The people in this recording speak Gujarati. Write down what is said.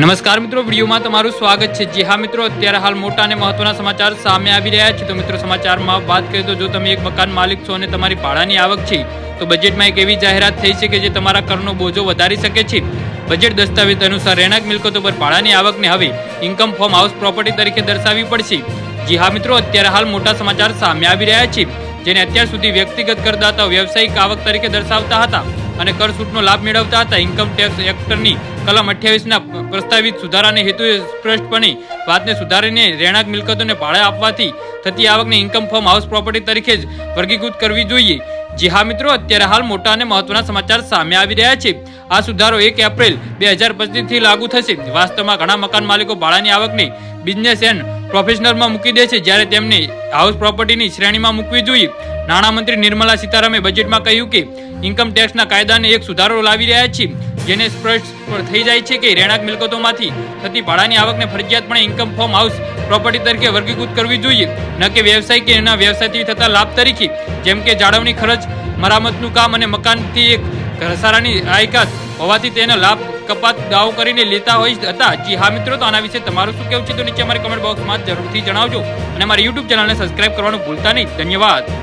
નમસ્કાર મિત્રો, વિડીયોમાં તમારું સ્વાગત છે. જી હા મિત્રો, અત્યારે હાલ મોટા અને મહત્વના સમાચાર સામે આવી રહ્યા છે. તો મિત્રો, સમાચારમાં વાત કરીએ તો જો તમે એક મકાન માલિક છો અને તમારી ભાડાની આવક છે, તો બજેટમાં એક એવી જાહેરાત થઈ છે કે જે તમારા કરનો બોજો વધારી શકે છે. બજેટ દસ્તાવેજ અનુસાર રહેણાંક મિલકતો પર ભાડાની આવકને હવે ઇન્કમ ફોર્મ હાઉસ પ્રોપર્ટી તરીકે દર્શાવવી પડશે. જી હા મિત્રો, અત્યારે હાલ મોટા સમાચાર સામે આવી રહ્યા છે, જેને અત્યાર સુધી વ્યક્તિગત કરદાતા વ્યવસાયિક આવક તરીકે દર્શાવતા હતા. અને કર છૂટનો લાભ મેળવતા હતા. ઇન્કમ ટેક્સ એક્ટની કલમ અઠ્યાવીસના પ્રસ્તાવિત સુધારાને હેતુએ સ્પષ્ટપણે વાતને સુધારીને રહેણાંક મિલકતોને ભાડે આપવાથી થતી આવકને ઇન્કમ ફોર્મ હાઉસ પ્રોપર્ટી તરીકે જ વર્ગીકૃત કરવી જોઈએ. જી હા મિત્રો, અત્યારે હાલ મોટા અને મહત્વના સમાચાર સામે આવી રહ્યા છે. આ સુધારો એક એપ્રિલ બે હજાર પચીસથી લાગુ થશે. વાસ્તવમાં ઘણા મકાન માલિકો ભાડાની આવકને બિઝનેસ એન્ડ પ્રોફેશનલમાં મૂકી દે છે. જ્યારે તેમને હાઉસ પ્રોપર્ટીની શ્રેણીમાં મૂકવી જોઈએ. નાણામંત્રી નિર્મલા સીતારામે બજેટમાં કહ્યું કે ઇન્કમ ટેક્સના કાયદાને એક સુધારો લાવી રહ્યા છે જેને સ્પષ્ટ થઈ જાય છે કે રહેણાંક મિલકતોમાંથી થતી ભાડાની આવકને ફરજિયાતપણે ઇન્કમ ફોર્મ હાઉસ પ્રોપર્ટી તરીકે વર્ગીકૃત કરવી જોઈએ, ન કે વ્યવસાય કે એના વ્યવસાયથી થતા લાભ તરીકે, જેમ કે જાળવણી ખર્ચ, મરામતનું કામ અને મકાનથી એક ઘસારાની આયકાત હોવાથી તેનો લાભ કપાત દાવો કરીને લેતા હોય હતા. જી હા મિત્રો, તો આના વિશે તમારું શું કહેવું છે તો નીચે અમારી કમેન્ટ બોક્સમાં જરૂરથી જણાવજો અને અમારી યુટ્યુબ ચેનલને સબસ્ક્રાઇબ કરવાનું ભૂલતા નહીં. ધન્યવાદ.